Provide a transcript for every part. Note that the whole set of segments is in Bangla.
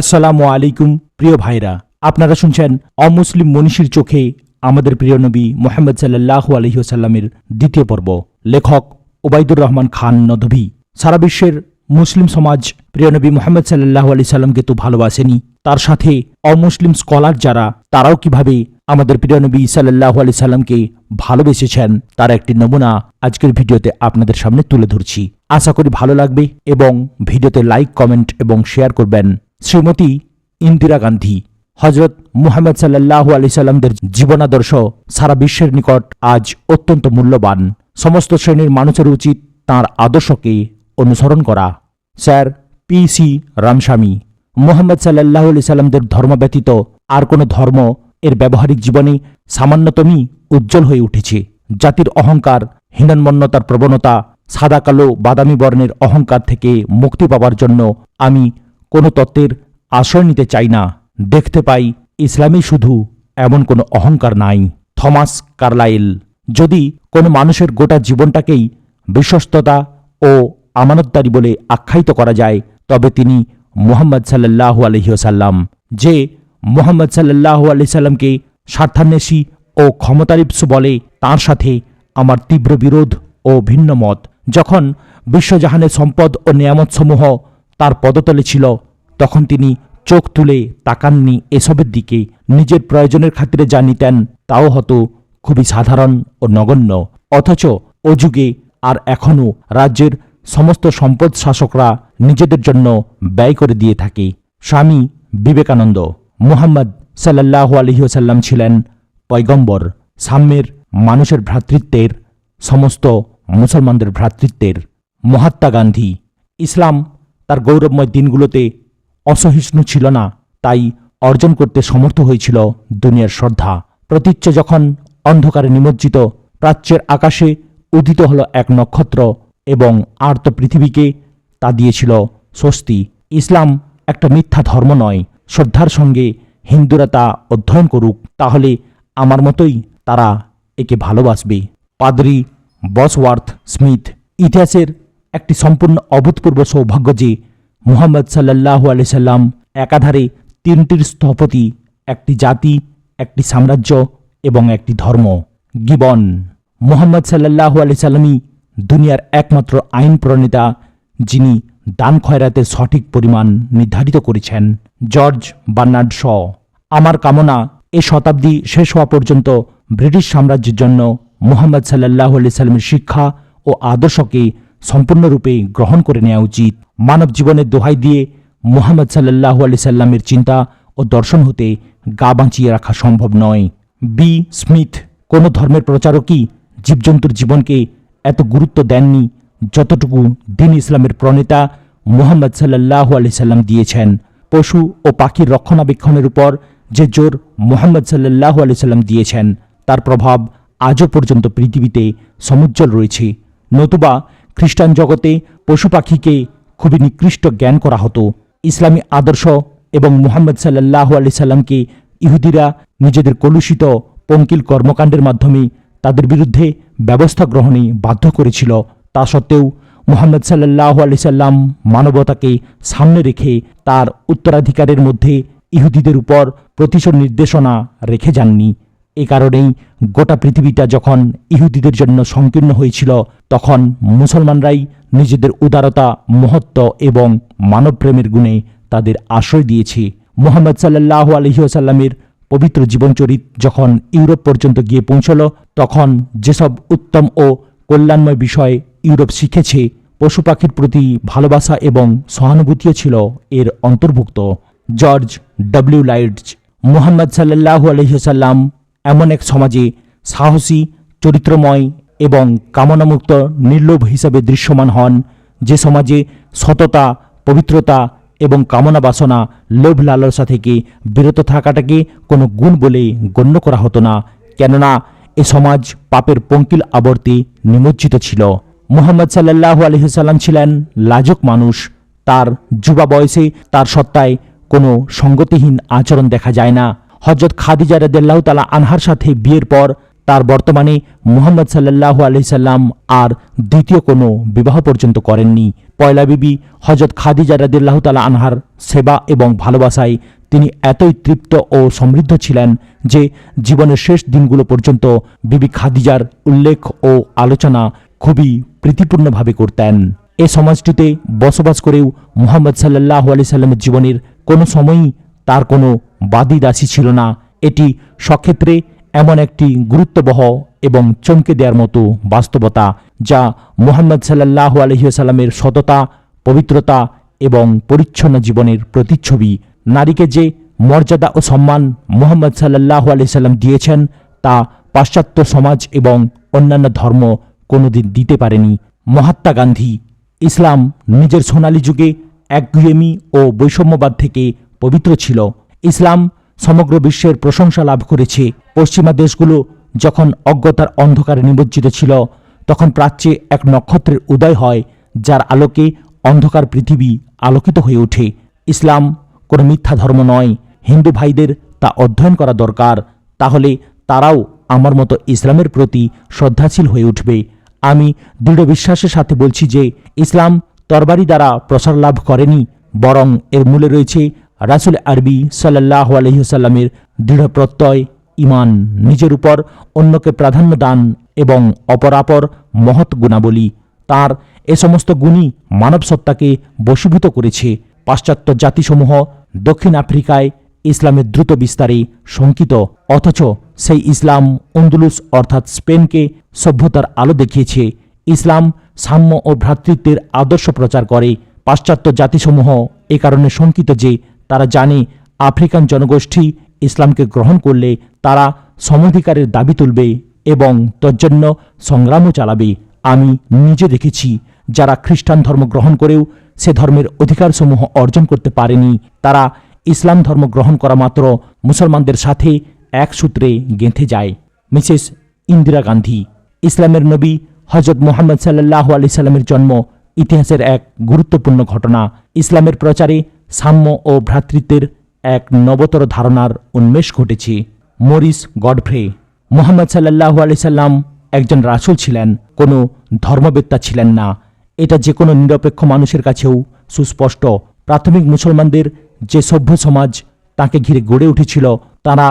আসসালামু আলাইকুম, প্রিয় ভাইরা। আপনারা শুনছেন অমুসলিম মনীষীর চোখে আমাদের প্রিয় নবী মোহাম্মদ সাল্লাহু আলহিহসাল্লামের দ্বিতীয় পর্ব। লেখক ওবায়দুর রহমান খান নদভী। সারা বিশ্বের মুসলিম সমাজ প্রিয় নবী মোহাম্মদ সাল্লাহ আলি সাল্লামকে তো ভালোবাসেনি। তার সাথে অমুসলিম স্কলার যারা, তারাও কীভাবে আমাদের প্রিয় নবী সাল্লাহ আলি সাল্লামকে ভালোবেসেছেন, তার একটি নমুনা আজকের ভিডিওতে আপনাদের সামনে তুলে ধরছি। আশা করি ভালো লাগবে এবং ভিডিওতে লাইক, কমেন্ট এবং শেয়ার করবেন। শ্রীমতী ইন্দিরা গান্ধী হজরত মুহাম্মদ সাল্লাহ আলি সাল্লামদের জীবনাদর্শ সারা বিশ্বের নিকট আজ অত্যন্ত মূল্যবান। সমস্ত শ্রেণির মানুষের উচিত তাঁর আদর্শকে অনুসরণ করা। Sir P C Ramaswamy, Muhammad সাল্লাহ আলি সাল্লামদের ধর্ম ব্যতীত আর কোনো ধর্ম এর ব্যবহারিক জীবনে সামান্যতমই উজ্জ্বল হয়ে উঠেছে। জাতির অহংকার হীনন্মন্যতার প্রবণতা, সাদা কালো বাদামি বর্ণের অহংকার থেকে মুক্তি পাওয়ার জন্য আমি কোনো তত্ত্বের আশ্রয় নিতে চাই না। দেখতে পাই ইসলামে শুধু এমন কোনো অহংকার নাই। থমাস কার্লাইল, যদি কোনো মানুষের গোটা জীবনটাকেই বিশ্বস্ততা ও আমানতদারি বলে আখ্যায়িত করা যায়, তবে তিনি মুহাম্মদ সাল্লাহ আলহিহসাল্লাম যে মুহাম্মদ সাল্লাহ আলি সাল্লামকে স্বার্থান্বেষী ও ক্ষমতালিপ্স বলে, তার সাথে আমার তীব্র বিরোধ ও ভিন্ন মত যখন বিশ্বজাহানের সম্পদ ও নিয়ামতসমূহ তার পদতলে ছিল। তখন তিনি চোখ তুলে তাকাননি এসবের দিকে। নিজের প্রয়োজনের খাতিরে যা নিতেন তাও হতো খুবই সাধারণ ও নগণ্য। অথচ ও যুগে আর এখনও রাজ্যের সমস্ত সম্পদ শাসকরা নিজেদের জন্য ব্যয় করে দিয়ে থাকে। স্বামী বিবেকানন্দ মুহাম্মদ সাল্লাহ আলহিহসাল্লাম ছিলেন পয়গম্বর। সাম্যের মানুষের ভ্রাতৃত্বের, সমস্ত মুসলমানদের ভ্রাতৃত্বের মহাত্মা গান্ধী। ইসলাম তার গৌরবময় দিনগুলোতে অসহিষ্ণু ছিল না, তাই অর্জন করতে সমর্থ হয়েছিল দুনিয়ার শ্রদ্ধা। প্রতীচ্য যখন অন্ধকারে নিমজ্জিত, প্রাচ্যের আকাশে উদিত হল এক নক্ষত্র এবং আর্ত পৃথিবীকে তা দিয়েছিল স্বস্তি। ইসলাম একটা মিথ্যা ধর্ম নয়। শ্রদ্ধার সঙ্গে হিন্দুরা তা অধ্যয়ন করুক, তাহলে আমার মতোই তারা একে ভালোবাসবে। পাদরি বসওয়ার্থ স্মিথ ইতিহাসের একটি সম্পূর্ণ অভূতপূর্ব সৌভাগ্য যে মুহাম্মদ সাল্লাহ আলি সাল্লাম একাধারে তিনটির স্থপতি, একটি জাতি, একটি সাম্রাজ্য এবং একটি ধর্ম। গিবন। মুহাম্মদ সাল্লাহ আলি সাল্লামই দুনিয়ার একমাত্র আইন প্রণেতা, যিনি দান খয়রাতের সঠিক পরিমাণ নির্ধারিত করেছেন। George Bernard Shaw. আমার কামনা এ শতাব্দী শেষ হওয়া পর্যন্ত ব্রিটিশ সাম্রাজ্যের জন্য মুহাম্মদ সাল্লাহ আলি সাল্লামের শিক্ষা ও আদর্শকে সম্পূর্ণরূপে গ্রহণ করে নেওয়া উচিত। মানব জীবনের দোহাই দিয়ে মোহাম্মদ সাল্লাহ আলি সাল্লামের চিন্তা ও দর্শন হতে গা বাঁচিয়ে রাখা সম্ভব নয়। বি. স্মিথ, কোনো ধর্মের প্রচারকই জীবজন্তুর জীবনকে এত গুরুত্ব দেননি যতটুকু দিন ইসলামের প্রণেতা মুহাম্মদ সাল্লাহ আলি সাল্লাম দিয়েছেন। পশু ও পাখির রক্ষণাবেক্ষণের উপর যে জোর মোহাম্মদ সাল্লাহ আলি সাল্লাম দিয়েছেন, তার প্রভাব আজও পর্যন্ত পৃথিবীতে সমুজ্জ্বল রয়েছে। নতুবা খ্রিস্টান জগতে পশু পাখিকে খুবই নিকৃষ্ট জ্ঞান করা হতো। ইসলামী আদর্শ এবং মুহাম্মদ সাল্লাহ আলি সাল্লামকে ইহুদিরা নিজেদের কলুষিত পঙ্কিল কর্মকাণ্ডের মাধ্যমে তাদের বিরুদ্ধে ব্যবস্থা গ্রহণে বাধ্য করেছিল। তা সত্ত্বেও মুহাম্মদ সাল্লাহ আলি সাল্লাম মানবতাকে সামনে রেখে তার উত্তরাধিকারের মধ্যে ইহুদিদের উপর প্রতিশোধ নির্দেশনা রেখে যাননি। এ কারণেই গোটা পৃথিবীটা যখন ইহুদিদের জন্য সংকীর্ণ হয়েছিল তখন মুসলমানরাই নিজেদের উদারতা, মহত্ব এবং মানবপ্রেমের গুণে তাদের আশ্রয় দিয়েছে। মোহাম্মদ সাল্লাহ আলহিউসাল্লামের পবিত্র জীবনচরিত যখন ইউরোপ পর্যন্ত গিয়ে পৌঁছল, তখন যেসব উত্তম ও কল্যাণময় বিষয় ইউরোপ শিখেছে, পশু পাখির প্রতি ভালোবাসা এবং সহানুভূতিও ছিল এর অন্তর্ভুক্ত। জর্জ ডব্লিউ লাইটস মোহাম্মদ সাল্লাহ আলহিসাল্লাম এমন এক সমাজে সাহসী, চরিত্রময় এবং কামনামুক্ত, নির্লোভ হিসাবে দৃশ্যমান হন যে সমাজে সততা, পবিত্রতা এবং কামনা বাসনা, লোভ লালসা থেকে বিরত থাকাটাকে কোনো গুণ বলে গণ্য করা হতো না। কেননা, এ সমাজ পাপের পঙ্কিল আবর্তে নিমজ্জিত ছিল। মুহাম্মদ সাল্লাহ আলহিসাল্লাম ছিলেন লাজক মানুষ। তার যুবা বয়সে তার সত্তায় কোনো সঙ্গতিহীন আচরণ দেখা যায় না। হজরত খাদিজা রদেল্লাহ তালা আনহার সাথে বিয়ের পর তার বর্তমানে মুহাম্মদ সাল্লাহ আলহিসাল্লাম আর দ্বিতীয় কোনো বিবাহ পর্যন্ত করেননি। পয়লা বিবি হজরত খাদিজা রাদিল্লাহ তালা আনহার সেবা এবং ভালোবাসায় তিনি এতই তৃপ্ত ও সমৃদ্ধ ছিলেন যে জীবনের শেষ দিনগুলো পর্যন্ত বিবি খাদিজার উল্লেখ ও আলোচনা খুবই প্রীতিপূর্ণভাবে করতেন। এ সমাজটিতে বসবাস করেও মুহাম্মদ সাল্লাহ আলি সাল্লামের জীবনের কোনো সময়ই তার কোনো বাদী দাসী ছিল না। এটি সক্ষেত্রে এমন একটি গুরুত্ববহ এবং চমকে দেওয়ার মতো বাস্তবতা যা মুহাম্মদ সাল্লাহ আলহিসাল্লামের সততা, পবিত্রতা এবং পরিচ্ছন্ন জীবনের প্রতিচ্ছবি। নারীকে যে মর্যাদা ও সম্মান মুহাম্মদ সাল্লাহ আলহিসাল্লাম দিয়েছেন, তা পাশ্চাত্য সমাজ এবং অন্যান্য ধর্ম কোনোদিন দিতে পারেনি। মহাত্মা গান্ধী ইসলাম নিজের সোনালী যুগে একগুয়েমি ও বৈষম্যবাদ থেকে পবিত্র ছিল। ইসলাম সমগ্র বিশ্বের প্রশংসা লাভ করেছে। পশ্চিমা দেশগুলো যখন অজ্ঞতার অন্ধকারে নিমজ্জিত ছিল, তখন প্রাচ্যে এক নক্ষত্রের উদয় হয়, যার আলোকে অন্ধকার পৃথিবী আলোকিত হয়ে ওঠে। ইসলাম কোনো মিথ্যা ধর্ম নয়। হিন্দু ভাইদের তা অধ্যয়ন করা দরকার। তাহলে তারাও আমার মতো ইসলামের প্রতি শ্রদ্ধাশীল হয়ে উঠবে। আমি দৃঢ় বিশ্বাসের সাথে বলছি যে, ইসলাম তরবারি দ্বারা প্রসার লাভ করেনি, বরং এর মূলে রয়েছে রাসুল আরবি সাল্লাহ আলহিসাল্লামের দৃঢ় প্রত্যয় ইমান নিজের উপর অন্যকে প্রাধান্য দান এবং অপরাপর মহৎ গুণাবলী, তার এ সমস্ত গুণই মানব সত্তাকে বশীভূত করেছে। পাশ্চাত্য জাতিসমূহ দক্ষিণ আফ্রিকায় ইসলামের দ্রুত বিস্তারে শঙ্কিত, অথচ সেই ইসলাম অন্দুলুস অর্থাৎ স্পেনকে সভ্যতার আলো দেখিয়েছে। ইসলাম সাম্য ও ভ্রাতৃত্বের আদর্শ প্রচার করে। পাশ্চাত্য জাতিসমূহ এ কারণে শঙ্কিত যে তারা জানে আফ্রিকান জনগোষ্ঠী ইসলামকে গ্রহণ করলে তারা সমধিকারের দাবি তুলবে এবং তজ্জন্য সংগ্রামও চালাবে। আমি নিজে দেখেছি, যারা খ্রিস্টান ধর্ম গ্রহণ করেও সে ধর্মের অধিকারসমূহ অর্জন করতে পারেনি, তারা ইসলাম ধর্ম গ্রহণ করা মাত্র মুসলমানদের সাথে এক সূত্রে গেঁথে যায়। মিসেস ইন্দিরা গান্ধী, ইসলামের নবী হজরত মোহাম্মদ সাল্লাহ আলি সাল্লামের জন্ম ইতিহাসের এক গুরুত্বপূর্ণ ঘটনা। ইসলামের প্রচারে সাম্য ও ভ্রাতৃত্বের এক নবতর ধারণার উন্মেষ ঘটেছে। মরিস গডফ্রে মোহাম্মদ সাল্লাহ আলি সাল্লাম একজন রাসূল ছিলেন, কোনো ধর্মবেত্তা ছিলেন না। এটা যে কোনো নিরপেক্ষ মানুষের কাছেও সুস্পষ্ট। প্রাথমিক মুসলমানদের যে সভ্য সমাজ তাকে ঘিরে গড়ে উঠেছিল, তারা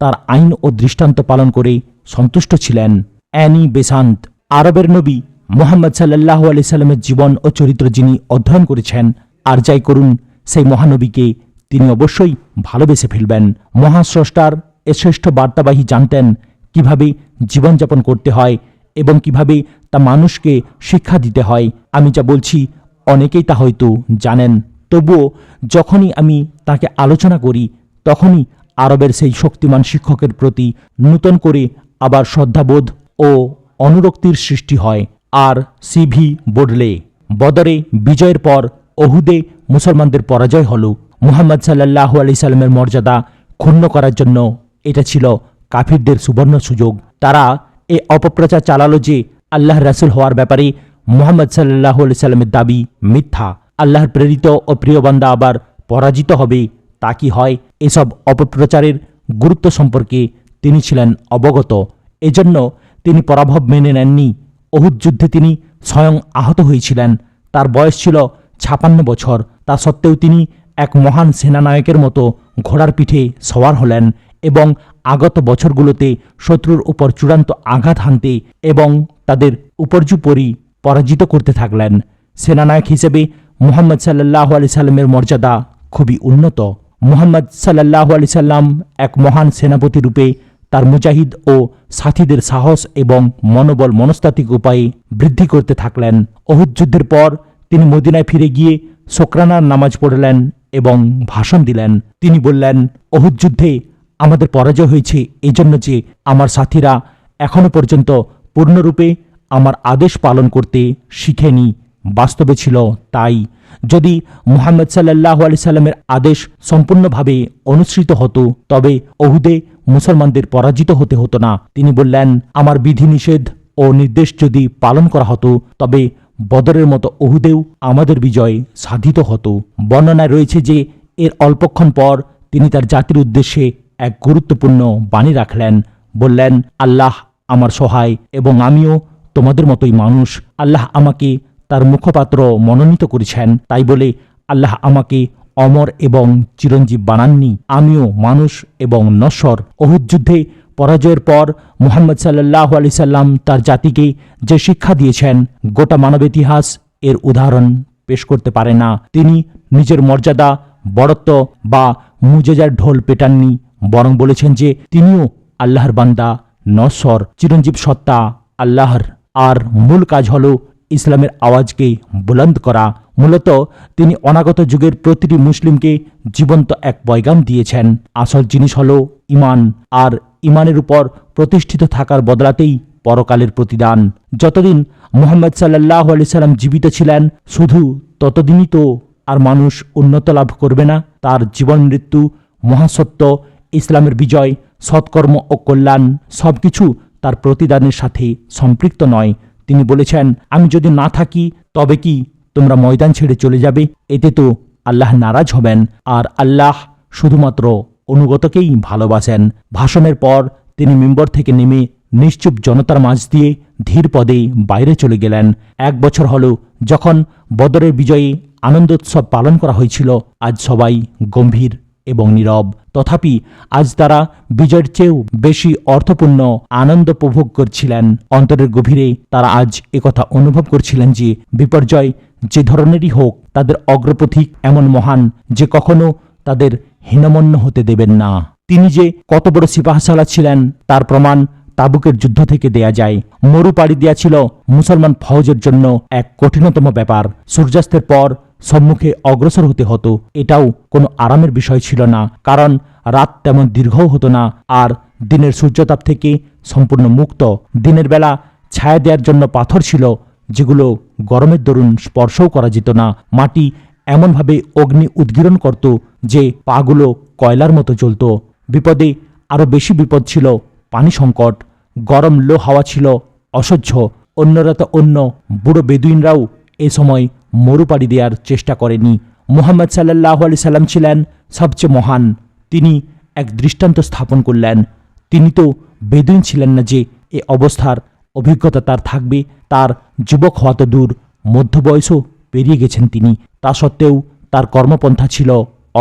তার আইন ও দৃষ্টান্ত পালন করে সন্তুষ্ট ছিলেন। অ্যানি বেসান্ত, আরবের নবী মোহাম্মদ সাল্লাহ আলি সাল্লামের জীবন ও চরিত্র যিনি অধ্যয়ন করেছেন, আর যাই করুন সেই মহানবীকে তিনি অবশ্যই ভালোবেসে ফেলবেন। মহাস্রষ্টার এ শ্রেষ্ঠ বার্তাবাহী জানতেন কীভাবে জীবনযাপন করতে হয় এবং কীভাবে তা মানুষকে শিক্ষা দিতে হয়। আমি যা বলছি, অনেকেই তা হয়তো জানেন। তবুও যখনই আমি তাকে আলোচনা করি, তখনই আরবের সেই শক্তিমান শিক্ষকের প্রতি নূতন করে আবার শ্রদ্ধাবোধ ও অনুরক্তির সৃষ্টি হয়। আর সিভি বোডলে, বদরে বিজয়ের পর অহুদে মুসলমানদের পরাজয় হল মুহাম্মদ সাল্লাহ আলি সাল্লামের মর্যাদা ক্ষুণ্ণ করার জন্য এটা ছিল কাফিরদের সুবর্ণ সুযোগ। তারা এ অপপ্রচার চালালো যে আল্লাহ রাসুল হওয়ার ব্যাপারে মোহাম্মদ সাল্লাহ আলি সাল্লামের দাবি মিথ্যা। আল্লাহর প্রেরিত ও প্রিয় বান্দা আবার পরাজিত হবে, তা কি হয়? এসব অপপ্রচারের গুরুত্ব সম্পর্কে তিনি ছিলেন অবগত। এজন্য তিনি পরাভব মেনে নেননি। অহুদ যুদ্ধে তিনি স্বয়ং আহত হয়েছিলেন। তার বয়স ছিল ছাপান্ন বছর। তা সত্ত্বেও তিনি এক মহান সেনানায়কের মতো ঘোড়ার পিঠে সওয়ার হলেন এবং আগত বছরগুলোতে শত্রুর উপর চূড়ান্ত আঘাত হানতে এবং তাদের উপর্যুপরি পরাজিত করতে থাকলেন। সেনানায়ক হিসেবে মুহাম্মদ সাল্লাহ আলি সাল্লামের মর্যাদা খুবই উন্নত। মুহাম্মদ সাল্লাহ আলি সাল্লাম এক মহান সেনাপতি রূপে তার মুজাহিদ ও সাথীদের সাহস এবং মনোবল মনস্তাত্ত্বিক উপায়ে বৃদ্ধি করতে থাকলেন। অহুদ যুদ্ধের পর তিনি মদিনায় ফিরে গিয়ে শোকরানার নামাজ পড়লেন এবং ভাষণ দিলেন। তিনি বললেন, অহুদ যুদ্ধে আমাদের পরাজয় হয়েছে এজন্য যে আমার সাথীরা এখনও পর্যন্ত পূর্ণরূপে আমার আদেশ পালন করতে শিখেনি, বাস্তবে ছিল তাই। যদি মুহাম্মদ সাল্লাহ আলি সাল্লামের আদেশ সম্পূর্ণভাবে অনুসৃত হতো, তবে অহুদে মুসলমানদের পরাজিত হতে হতো না। তিনি বললেন, আমার বিধিনিষেধ ও নির্দেশ যদি পালন করা হতো, তবে বদরের মতো অহুদেও আমাদের বিজয় সাধিত হতো। বর্ণনায় রয়েছে যে এর অল্পক্ষণ পর তিনি তার জাতির উদ্দেশ্যে এক গুরুত্বপূর্ণ বাণী রাখলেন। বললেন, আল্লাহ আমার সহায় এবং আমিও তোমাদের মতোই মানুষ। আল্লাহ আমাকে তার মুখপাত্র মনোনীত করেছেন। তাই বলে, আল্লাহ আমাকে অমর এবং চিরঞ্জীব বানাননি। আমিও মানুষ এবং নশ্বর। অহুদ যুদ্ধে পরাজয়ের পর মুহাম্মদ সাল্লাহ আলি সাল্লাম তার জাতিকে যে শিক্ষা দিয়েছেন, গোটা মানব ইতিহাস এর উদাহরণ পেশ করতে পারে না। তিনি নিজের মর্যাদা, বড়ত্ব বা মুজেজার ঢোল পেটাননি, বরং বলেছেন যে তিনিও আল্লাহর বান্দা, নশ্বর, চিরঞ্জীব সত্তা, আল্লাহর। আর মূল কাজ হল ইসলামের আওয়াজকে বুলন্দ করা। মূলত তিনি অনাগত যুগের প্রতিটি মুসলিমকে জীবন্ত এক পয়গাম দিয়েছেন। আসল জিনিস হল ইমান। আর ইমানের উপর প্রতিষ্ঠিত থাকার বদলাতেই পরকালের প্রতিদান। যতদিন মোহাম্মদ সাল্লাহ আলি সাল্লাম জীবিত ছিলেন, শুধু ততদিনই তো আর মানুষ উন্নত লাভ করবে না। তার জীবন মৃত্যু মহাসত্য ইসলামের বিজয়, সৎকর্ম ও কল্যাণ সবকিছু তার প্রতিদানের সাথে সম্পৃক্ত নয়। তিনি বলেছেন, আমি যদি না থাকি, তবে কি তোমরা ময়দান ছেড়ে চলে যাবে? এতে তো আল্লাহ নারাজ হবেন। আর আল্লাহ শুধুমাত্র অনুগতকেই ভালোবাসেন। ভাষণের পর তিনি মেম্বর থেকে নেমে নিশ্চুপ জনতার মাঝ দিয়ে ধীর পদে বাইরে চলে গেলেন। এক বছর হল যখন বদরের বিজয়ে আনন্দোৎসব পালন করা হয়েছিল, আজ সবাই গম্ভীর এবং নীরব। তথাপি আজ তারা বিজয়ের চেয়েও বেশি অর্থপূর্ণ আনন্দ উপভোগ করছিলেন। অন্তরের গভীরে তারা আজ একথা অনুভব করছিলেন যে বিপর্যয় যে ধরনেরই হোক, তাদের অগ্রপথিক এমন মহান যে কখনো তাদের হীনমন্য হতে দেবেন না। তিনি যে কত বড় সিপাহসালা ছিলেন, তার প্রমাণ তাবুকের যুদ্ধ থেকে দেয়া যায়। মরু পাড়ি দেয়া ছিল মুসলমান ফৌজের জন্য এক কঠিনতম ব্যাপার। সূর্যাস্তের পর সম্মুখে অগ্রসর হতে হতো। এটাও কোনো আরামের বিষয় ছিল না, কারণ রাত তেমন দীর্ঘও হতো না, আর দিনের সূর্যতাপ থেকে সম্পূর্ণ মুক্ত। দিনের বেলা ছায়া দেওয়ার জন্য পাথর ছিল, যেগুলো গরমের দরুন স্পর্শও করা যেত না। মাটি এমনভাবে অগ্নি উদ্গীরণ করত যে পাগুলো কয়লার মতো চলত বিপদে আরও বেশি বিপদ ছিল। পানি সংকট, গরম লো হাওয়া ছিল, অসহ্য। অন্যরা তো অন্য। বুড়ো বেদুইনরাও এ সময় মরুপাড়ি দেওয়ার চেষ্টা করেনি। মুহাম্মদ সাল্লাহ আলি সাল্লাম ছিলেন সবচেয়ে মহান। তিনি এক দৃষ্টান্ত স্থাপন করলেন। তিনি তো বেদুইন ছিলেন না যে এ অবস্থার অভিজ্ঞতা তার থাকবে। তার যুবক হওয়া তো দূর। মধ্য বয়সও পেরিয়ে গেছেন তিনি। তা সত্ত্বেও তার কর্মপন্থা ছিল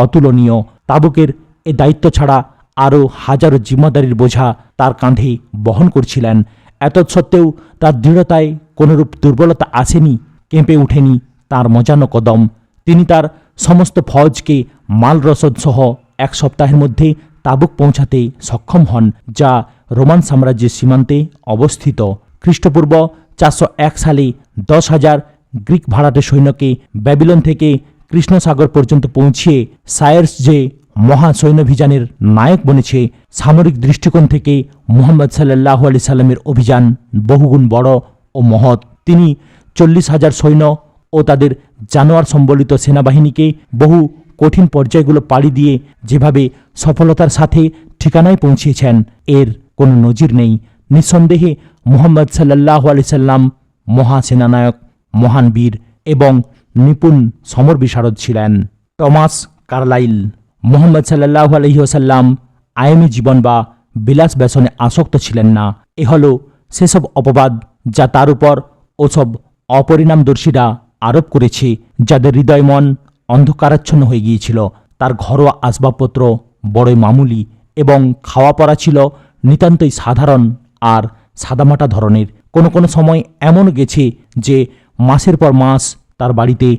অতুলনীয়। তাবুকের এ দায়িত্ব ছাড়া আরও হাজারো জিম্মাদারির বোঝা তার কাঁধে বহন করছিলেন। এত সত্ত্বেও তার দৃঢ়তায় কোনোরূপ দুর্বলতা আসেনি, কেঁপে ওঠেনি তার মজানো কদম। তিনি তার সমস্ত ফৌজকে মাল রসদ সহ এক সপ্তাহের মধ্যে তাবুক পৌঁছাতে সক্ষম হন, যা রোমান সাম্রাজ্যের সীমান্তে অবস্থিত। খ্রিস্টপূর্ব চারশো এক সালে দশ হাজার গ্রিক ভাড়াটে সৈন্যকে ব্যাবিলন থেকে কৃষ্ণসাগর পর্যন্ত পৌঁছিয়ে সায়ার্স যে মহা সৈন্যাভিযানের নায়ক বনেছে, সামরিক দৃষ্টিকোণ থেকে মুহাম্মদ সাল্লাহ আলি সাল্লামের অভিযান বহুগুণ বড় ও মহৎ। তিনি চল্লিশ হাজার সৈন্য ও তাদের জানোয়ার সম্বলিত সেনাবাহিনীকে বহু কঠিন পর্যায়গুলো পাড়ি দিয়ে যেভাবে সফলতার সাথে ঠিকানায় পৌঁছিয়েছেন এর কোনো নজির নেই। নিঃসন্দেহে মুহাম্মদ সাল্লাহ আলি সাল্লাম মহাসেনানায়ক। মহান বীর এবং নিপুণ সমর বিশারদ ছিলেন। টমাস কার্লাইল, মোহাম্মদ সাল্লাহ আলহিহসাল্লাম আয়ামী জীবন বা বিলাস ব্যসনে আসক্ত ছিলেন না। এ হল সেসব অপবাদ যা তার উপর ওসব অপরিণামদর্শীরা আরোপ করেছে, যাদের হৃদয় মন অন্ধকারাচ্ছন্ন হয়ে গিয়েছিল। তার ঘরোয়া আসবাবপত্র বড়ই মামুলি এবং খাওয়া পড়া ছিল নিতান্তই সাধারণ আর সাদামাটা ধরনের। কোনো কোনো সময় এমন গেছে যে মাসের পর মাস তার বাড়িতে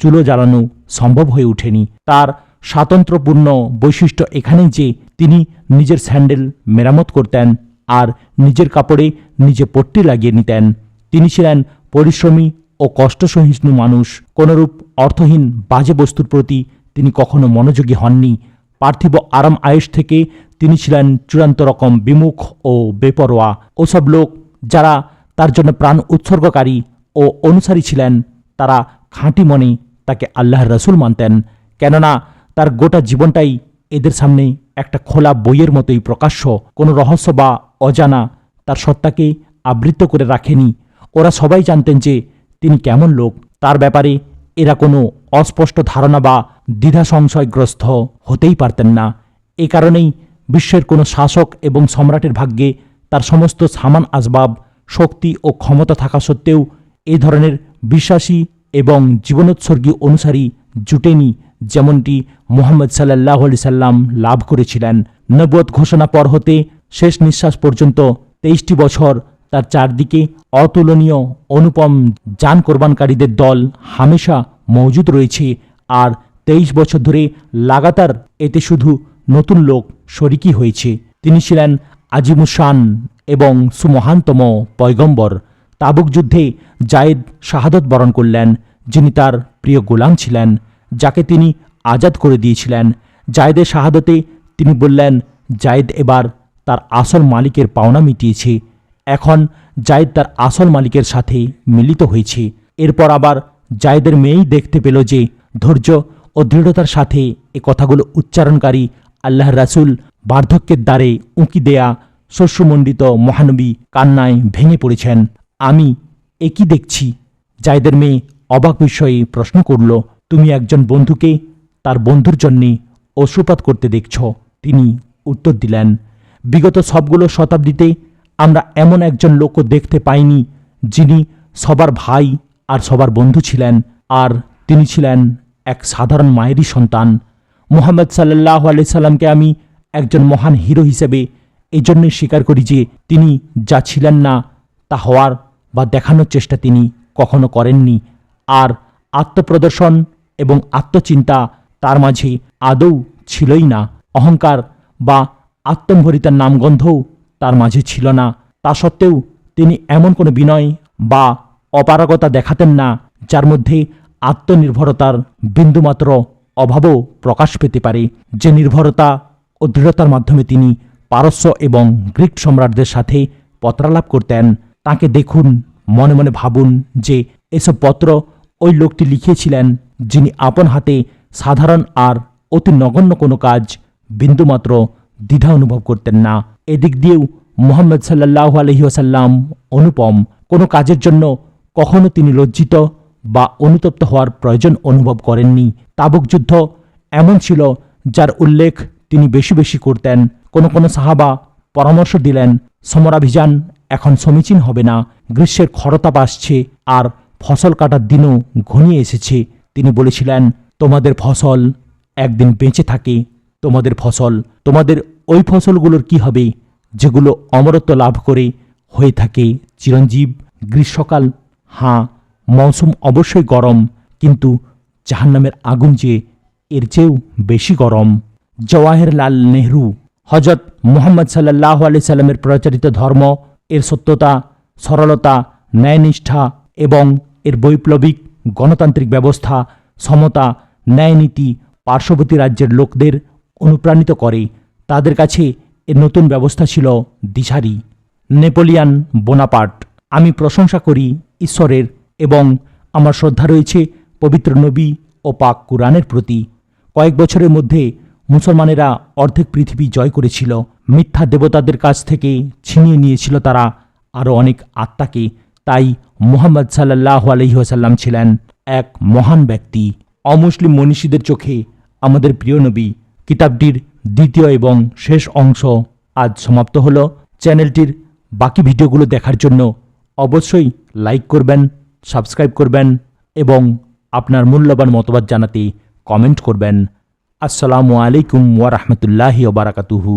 চুলো জ্বালানো সম্ভব হয়ে ওঠেনি। তার স্বাতন্ত্র্যপূর্ণ বৈশিষ্ট্য এখানেই যে তিনি নিজের স্যান্ডেল মেরামত করতেন আর নিজের কাপড়ে নিজে পট্টি লাগিয়ে নিতেন। তিনি ছিলেন পরিশ্রমী ও কষ্টসহিষ্ণু মানুষ। কোনরূপ অর্থহীন বাজে বস্তুর প্রতি তিনি কখনো মনোযোগী হননি। পার্থিব আরাম আয়েস থেকে তিনি ছিলেন চূড়ান্ত রকম বিমুখ ও বেপরোয়া। ওসব লোক যারা তার জন্য প্রাণ উৎসর্গকারী ও অনুসারী ছিলেন তারা খাঁটি মনে তাকে আল্লাহর রসুল মানতেন। কেননা তার গোটা জীবনটাই এদের সামনে একটা খোলা বইয়ের মতোই প্রকাশ্য। কোনো রহস্য বা অজানা তার সত্তাকে আবৃত্ত করে রাখেনি। ওরা সবাই জানতেন যে তিনি কেমন লোক। তার ব্যাপারে এরা কোনো অস্পষ্ট ধারণা বা দ্বিধা সংশয়গ্রস্ত হতেই পারতেন না। এ কারণেই বিশ্বের কোনো শাসক এবং সম্রাটের ভাগ্যে তার সমস্ত সামান আসবাব, শক্তি ও ক্ষমতা থাকা সত্ত্বেও এই ধরনের বিশ্বাসী এবং জীবনোৎসর্গী অনুসারী জুটেনি যেমনটি মোহাম্মদ সাল্লাহ আলি সাল্লাম লাভ করেছিলেন। নবুয়ত ঘোষণা পর হতে শেষ নিঃশ্বাস পর্যন্ত তেইশটি বছর তার চারদিকে অতুলনীয় অনুপম যান কোরবানকারীদের দল হামেশা মজুদ রয়েছে আর তেইশ বছর ধরে লাগাতার এতে শুধু নতুন লোক শরিকি হয়েছে। তিনি ছিলেন আজিমুসান এবং সুমহানতম পয়গম্বর। তাবুক যুদ্ধে জায়েদ শাহাদত বরণ করলেন, যিনি তার প্রিয় গোলাম ছিলেন, যাকে তিনি আজাদ করে দিয়েছিলেন। জায়েদের শাহাদতে তিনি বললেন, জায়েদ এবার তার আসল মালিকের পাওনা মিটিয়েছে। এখন জায়েদ তার আসল মালিকের সাথে মিলিত হয়েছে। এরপর আবার জায়েদের মেয়েই দেখতে পেল যে ধৈর্য ও দৃঢ়তার সাথে এ কথাগুলো উচ্চারণকারী আল্লাহ রাসূল বার্ধক্যের দ্বারে উঁকি দেয়া শস্যমণ্ডিত মহানবী কান্নায় ভেঙে পড়েছেন। আমি একই দেখছি? জায়দের মেয়ে অবাক বিষয়ে প্রশ্ন করল, তুমি একজন বন্ধুকে তার বন্ধুর জন্যে অশ্রুপাত করতে দেখছ। তিনি উত্তর দিলেন, বিগত সবগুলো শতাব্দীতে আমরা এমন একজন লোকও দেখতে পাইনি, যিনি সবার ভাই আর সবার বন্ধু ছিলেন, আর তিনি ছিলেন এক সাধারণ মায়েরই সন্তান। মোহাম্মদ সাল্লাহ আলি সাল্লামকে আমি একজন মহান হিরো হিসেবে এই জন্যই স্বীকার করি যে তিনি যা ছিলেন না তা হওয়ার বা দেখানোর চেষ্টা তিনি কখনো করেননি। আর আত্মপ্রদর্শন এবং আত্মচিন্তা তার মাঝে আদৌ ছিলই না। অহংকার বা আত্মম্ভরিতার নামগন্ধও তার মাঝে ছিল না। তা সত্ত্বেও তিনি এমন কোনো বিনয় বা অপারগতা দেখাতেন না, যার মধ্যে আত্মনির্ভরতার বিন্দুমাত্র অভাবও প্রকাশ পেতে পারে, যে নির্ভরতা ও দৃঢ়তার মাধ্যমে তিনি পারস্য এবং গ্রিক সম্রাটদের সাথে পত্রালাপ করতেন। তাকে দেখুন, মনে মনে ভাবুন যে এসব পত্র ওই লোকটি লিখিয়েছিলেন যিনি আপন হাতে সাধারণ আর অতি নগণ্য কোনো কাজ বিন্দুমাত্র দ্বিধা অনুভব করতেন না। এদিক দিয়েও মোহাম্মদ সাল্লাহ আলহিহাসাল্লাম অনুপম কোনো কাজের জন্য কখনো তিনি লজ্জিত বা অনুতপ্ত হওয়ার প্রয়োজন অনুভব করেননি। তাবুক যুদ্ধ এমন ছিল যার উল্লেখ তিনি বেশি বেশি করতেন। কোনো কোনো সাহাবা পরামর্শ দিলেন, সমরাভিযান এখন সমীচীন হবে না। গ্রীষ্মের খরতাপ আসছে আর ফসল কাটার দিনও ঘনিয়ে এসেছে। তিনি বলেছিলেন, তোমাদের ফসল একদিন বেঁচে থাকে। তোমাদের ফসল, তোমাদের ওই ফসলগুলোর কি হবে? যেগুলো অমরত্ব লাভ করে হয়ে থাকে। চিরঞ্জীব, গ্রীষ্মকাল, হাঁ, মৌসুম অবশ্যই গরম, কিন্তু জাহান্নামের আগুন যে, এর চেয়েও বেশি গরম। জওয়াহিরলাল নেহরু হজরত মোহাম্মদ সাল্লাহ আলি সাল্লামের প্রচারিত ধর্ম এর সত্যতা, সরলতা, ন্যায়নিষ্ঠা এবং এর বৈপ্লবিক গণতান্ত্রিক ব্যবস্থা, সমতা, ন্যায়নীতি পার্শ্ববর্তী রাজ্যের লোকদের অনুপ্রাণিত করে। তাদের কাছে এর নতুন ব্যবস্থা ছিল দিশারি। Napoleon Bonaparte. আমি প্রশংসা করি ঈশ্বরের এবং আমার শ্রদ্ধা রয়েছে পবিত্র নবী ও পাক কুরআনের প্রতি। কয়েক বছরের মধ্যে মুসলমানেরা অর্ধেক পৃথিবী জয় করেছিল, মিথ্যা দেবতাদের কাছ থেকে ছিনিয়ে নিয়েছিল তারা, আরও অনেক আত্মাকে। তাই মোহাম্মদ সাল্লাহ আলহিহাসাল্লাম ছিলেন এক মহান ব্যক্তি। অমুসলিম মনীষীদের চোখে আমাদের প্রিয় নবী, কিতাবটির দ্বিতীয় এবং শেষ অংশ আজ সমাপ্ত হল। চ্যানেলটির বাকি ভিডিওগুলো দেখার জন্য অবশ্যই লাইক করবেন, সাবস্ক্রাইব করবেন এবং আপনার মূল্যবান মতবাদ জানাতে কমেন্ট করবেন। আসসালামু আলাইকুম ওয়া ওবরাকাতুহু